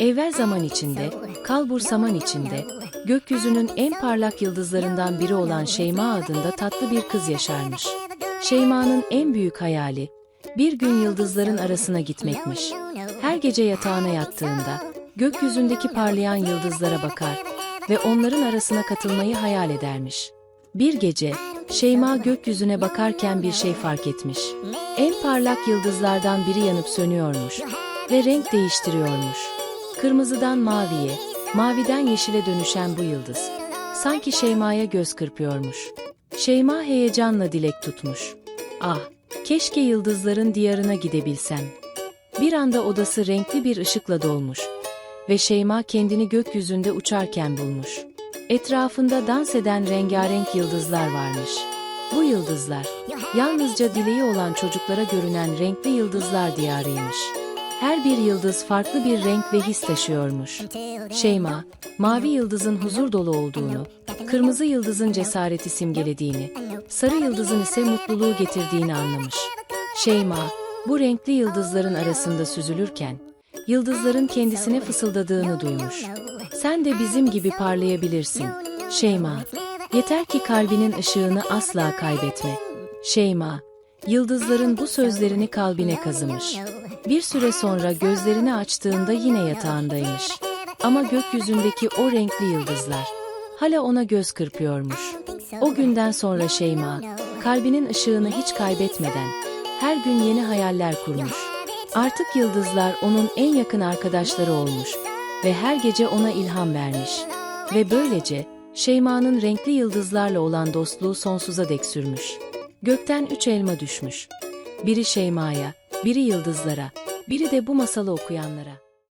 Evvel zaman içinde, kalbur saman içinde, gökyüzünün en parlak yıldızlarından biri olan Şeyma adında tatlı bir kız yaşarmış. Şeyma'nın en büyük hayali, bir gün yıldızların arasına gitmekmiş. Her gece yatağına yattığında, gökyüzündeki parlayan yıldızlara bakar ve onların arasına katılmayı hayal edermiş. Bir gece, Şeyma gökyüzüne bakarken bir şey fark etmiş. En parlak yıldızlardan biri yanıp sönüyormuş ve renk değiştiriyormuş. Kırmızıdan maviye, maviden yeşile dönüşen bu yıldız, sanki Şeyma'ya göz kırpıyormuş. Şeyma heyecanla dilek tutmuş. Ah, keşke yıldızların diyarına gidebilsem. Bir anda odası renkli bir ışıkla dolmuş ve Şeyma kendini gökyüzünde uçarken bulmuş. Etrafında dans eden rengarenk yıldızlar varmış. Bu yıldızlar, yalnızca dileği olan çocuklara görünen renkli yıldızlar diyarıymış. Her bir yıldız farklı bir renk ve his taşıyormuş. Şeyma, mavi yıldızın huzur dolu olduğunu, kırmızı yıldızın cesareti simgelediğini, sarı yıldızın ise mutluluğu getirdiğini anlamış. Şeyma, bu renkli yıldızların arasında süzülürken, yıldızların kendisine fısıldadığını duymuş. Sen de bizim gibi parlayabilirsin. Şeyma, yeter ki kalbinin ışığını asla kaybetme. Şeyma, yıldızların bu sözlerini kalbine kazımış. Bir süre sonra gözlerini açtığında yine yatağındaymış. Ama gökyüzündeki o renkli yıldızlar hala ona göz kırpıyormuş. O günden sonra Şeyma, kalbinin ışığını hiç kaybetmeden her gün yeni hayaller kurmuş. Artık yıldızlar onun en yakın arkadaşları olmuş ve her gece ona ilham vermiş. Ve böylece Şeyma'nın renkli yıldızlarla olan dostluğu sonsuza dek sürmüş. Gökten üç elma düşmüş. Biri Şeyma'ya, biri yıldızlara, biri de bu masalı okuyanlara.